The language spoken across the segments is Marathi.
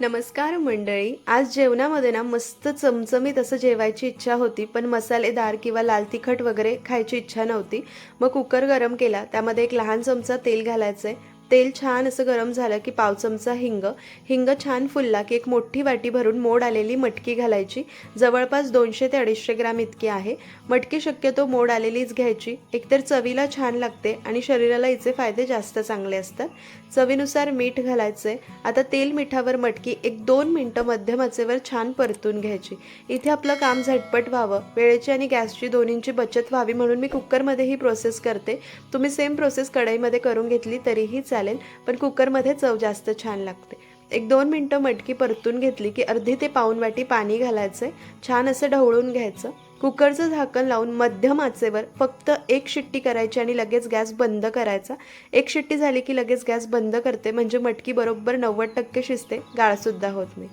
नमस्कार मंडळी. आज जेवणामध्ये ना मस्त चमचमीत असं जेवायची इच्छा होती पण मसालेदार किंवा लाल तिखट वगैरे खायची इच्छा नव्हती. मग कुकर गरम केला त्यामध्ये एक लहान चमचा तेल घालायचं आहे तेल छान असं गरम झालं की पाव चमचा हिंग. हिंग छान फुलला की एक मोठी वाटी भरून मोड आलेली मटकी घालायची. जवळपास दोनशे ते अडीचशे ग्राम इतकी आहे. मटकी शक्यतो मोड आलेलीच घ्यायची. एकतर चवीला छान लागते आणि शरीराला हिचे फायदे जास्त चांगले असतात. चवीनुसार मीठ घालायचे आता तेल मिठावर मटकी एक दोन मिनटं मध्यम आचेवर छान परतून घ्यायची. इथे आपलं काम झटपट व्हावं. वेळेची आणि गॅसची दोन्हींची बचत व्हावी म्हणून मी कुकरमध्ये ही प्रोसेस करते. तुम्ही सेम प्रोसेस कढईमध्ये करून घेतली तरीही चालेल. चालेल पण कुकरमध्ये चव जास्त छान लागते. एक दोन मिनटं मटकी परतून घेतली की अर्धी ते पाऊन वाटी पाणी घालायचं आहे छान असं ढवळून घ्यायचं. कुकरचं झाकण लावून मध्यम आचेवर फक्त एक शिट्टी करायची आणि लगेच गॅस बंद करायचा. एक शिट्टी झाली की लगेच गॅस बंद करते म्हणजे मटकी बरोबर नव्वद टक्के शिजते गाळसुद्धा होत नाही.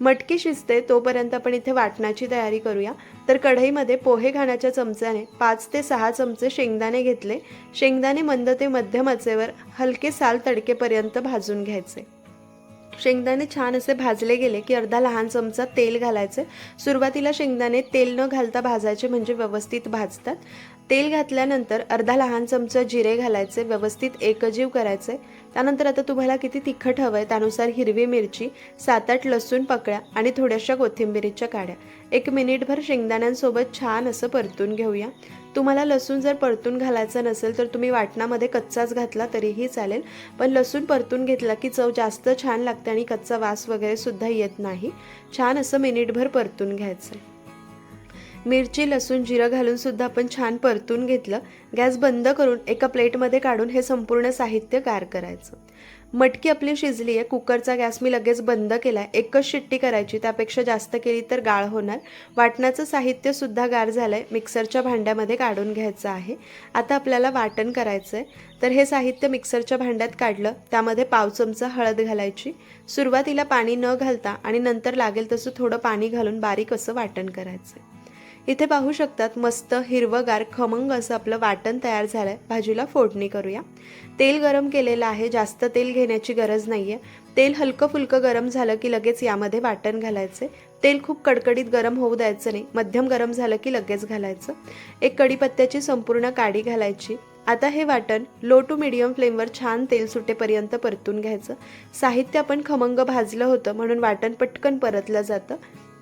मटकी शिजते तोपर्यंत आपण इथे वाटणाची तयारी करूया. तर कढईमध्ये पोहे घाण्याच्या चमच्याने पाच ते सहा चमचे शेंगदाणे घेतले. शेंगदाणे मंद ते मध्यम आचेवर हलके साल तडकेपर्यंत भाजून घ्यायचे. शेंगदाणे छान असे भाजले गेले की अर्धा लहान चमचा तेल घालायचे. सुरुवातीला शेंगदाणे तेल न घालता भाजायचे म्हणजे व्यवस्थित भाजतात. तेल घातल्यानंतर अर्धा लहान चमचा जिरे घालायचे व्यवस्थित एकजीव करायचे. त्यानंतर आता तुम्हाला किती तिखट हवं आहे त्यानुसार हिरवी मिरची सात आठ लसूण पकड्या आणि थोड्याशा कोथिंबिरीच्या काड्या एक मिनिटभर शेंगदाण्यांसोबत छान असं परतून घेऊया. तुम्हाला लसूण जर परतून घालायचा नसेल तर तुम्ही वाटणामध्ये कच्चाच घातला तरीही चालेल. पण लसूण परतून घेतला की चव जास्त छान लागते आणि कच्चा वास वगैरे सुद्धा येत नाही. छान असं मिनिटभर परतून घ्यायचं. मिरची लसूण जिरं घालून सुद्धा आपण छान परतून घेतलं. गॅस बंद करून एका प्लेटमध्ये काढून हे संपूर्ण साहित्य गार करायचं. मटकी आपली शिजली आहे कुकरचा गॅस मी लगेच बंद केला आहे एकच शिट्टी करायची त्यापेक्षा जास्त केली तर गाळ होणार. वाटणाचं साहित्यसुद्धा गार झालं आहे मिक्सरच्या भांड्यामध्ये काढून घ्यायचं आहे. आता आपल्याला वाटण करायचं आहे तर हे साहित्य मिक्सरच्या भांड्यात काढलं त्यामध्ये पाव चमचा हळद घालायची. सुरुवातीला पाणी न घालता आणि नंतर लागेल तसं थोडं पाणी घालून बारीक असं वाटण करायचं आहे इथे पाहू शकतात मस्त हिरवगार खमंग असं आपलं वाटण तयार झालं आहे भाजीला फोडणी करूया. तेल गरम केलेलं आहे जास्त तेल घेण्याची गरज नाही आहे तेल हलकं फुलकं गरम झालं की लगेच यामध्ये वाटण घालायचे. तेल खूप कडकडीत गरम होऊ द्यायचं नाही मध्यम गरम झालं की लगेच घालायचं. एक कढीपत्त्याची संपूर्ण काडी घालायची. आता हे वाटण लो टू मिडियम फ्लेमवर छान तेल सुटेपर्यंत परतून घ्यायचं. साहित्य आपण खमंग भाजलं होतं म्हणून वाटण पटकन परतलं जातं.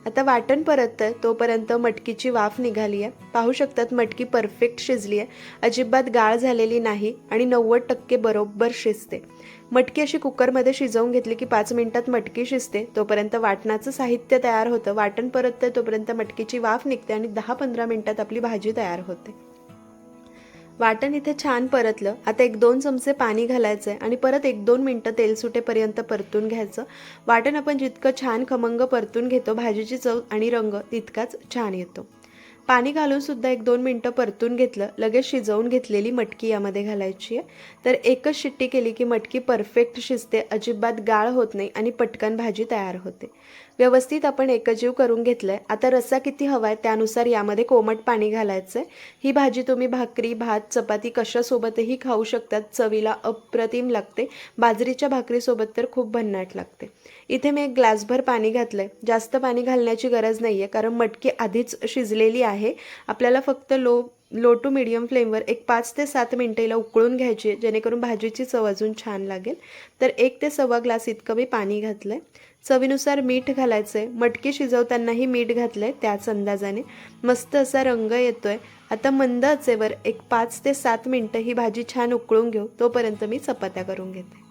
आता वाटण परततं तोपर्यंत मटकीची वाफ निघाली आहे पाहू शकतात मटकी परफेक्ट शिजली आहे अजिबात गाळ झालेली नाही आणि नव्वद टक्के बरोबर शिजते. मटकी अशी कुकरमध्ये शिजवून घेतली की पाच मिनिटात मटकी शिजते. तोपर्यंत वाटणाचं साहित्य तयार होतं. वाटण परततं तोपर्यंत मटकीची वाफ निघते आणि दहा पंधरा मिनिटात आपली भाजी तयार होते. वाटण इथे छान परतलं. आता एक दोन चमचे पाणी घालायचं आहे आणि परत एक दोन मिनटं तेल सुटेपर्यंत परतून घ्यायचं. वाटण आपण जितकं छान खमंग परतून घेतो भाजीची चव आणि रंग तितकाच छान येतो. पाणी घालून सुद्धा एक दोन मिनटं परतून घेतलं. लगेच शिजवून घेतलेली मटकी यामध्ये घालायची आहे. तर एकच शिट्टी केली की मटकी परफेक्ट शिजते अजिबात गाळ होत नाही आणि पटकन भाजी तयार होते. व्यवस्थित आपण एकजीव करून घेतलं आहे आता रस्सा किती हवा आहे त्यानुसार यामध्ये कोमट पाणी घालायचं आहे ही भाजी तुम्ही भाकरी भात चपाती कशासोबतही खाऊ शकतात. चवीला अप्रतिम लागते. बाजरीच्या भाकरीसोबत तर खूप भन्नाट लागते. इथे मी एक ग्लासभर पाणी घातलं आहे जास्त पाणी घालण्याची गरज नाही आहे कारण मटकी आधीच शिजलेली आहे. आहे. आपल्याला फक्त लो लो टू मिडियम फ्लेमवर एक पाच ते सात मिनटं हिला उकळून घ्यायची आहे जेणेकरून भाजीची चव अजून छान लागेल. तर एक ते सव्वा ग्लास इतकं मी पाणी घातलं आहे चवीनुसार मीठ घालायचं आहे मटकी शिजवतानाही मीठ घातलं आहे त्याच अंदाजाने. मस्त असा रंग येतो आहे आता मंद आचेवर एक पाच ते सात मिनटं ही भाजी छान उकळून घेऊ. तोपर्यंत मी चपात्या करून घेते.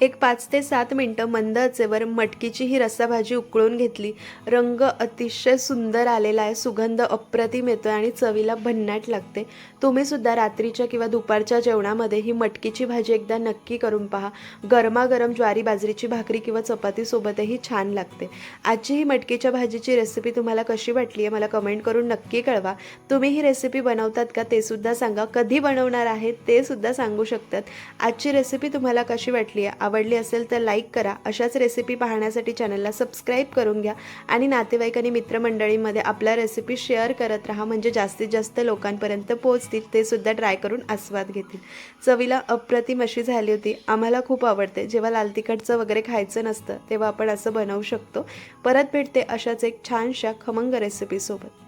एक पाच ते सात मिनटं मंद अचेवर मटकीची ही रस्साभाजी उकळून घेतली. रंग अतिशय सुंदर आलेला आहे. सुगंध अप्रतिम येतो आणि चवीला भन्नाट लागते. तुम्हीसुद्धा रात्रीच्या किंवा दुपारच्या जेवणामध्ये ही मटकीची भाजी एकदा नक्की करून पहा. गरमागरम ज्वारी बाजरीची भाकरी किंवा चपातीसोबतही छान लागते. आजची ही मटकीच्या भाजीची रेसिपी तुम्हाला कशी वाटली आहे मला कमेंट करून नक्की कळवा. तुम्ही ही रेसिपी बनवतात का ते सुद्धा सांगा. कधी बनवणार आहे ते सुद्धा सांगू शकतात. आजची रेसिपी तुम्हाला कशी वाटली आहे? आवडली असेल तर लाईक करा. अशाच रेसिपी पाहण्यासाठी चॅनलला सबस्क्राईब करून घ्या आणि नातेवाईक आणि मित्रमंडळींमध्ये आपल्या रेसिपी शेअर करत राहा. म्हणजे जास्तीत जास्त लोकांपर्यंत पोहोचतील. ते सुद्धा ट्राय करून आस्वाद घेतील. चवीला अप्रतिम अशी झाली होती. आम्हाला खूप आवडते. जेव्हा लाल तिखटचं वगैरे खायचं नसतं तेव्हा आपण असं बनवू शकतो. परत भेटते अशाच एक छानशा खमंग रेसिपीसोबत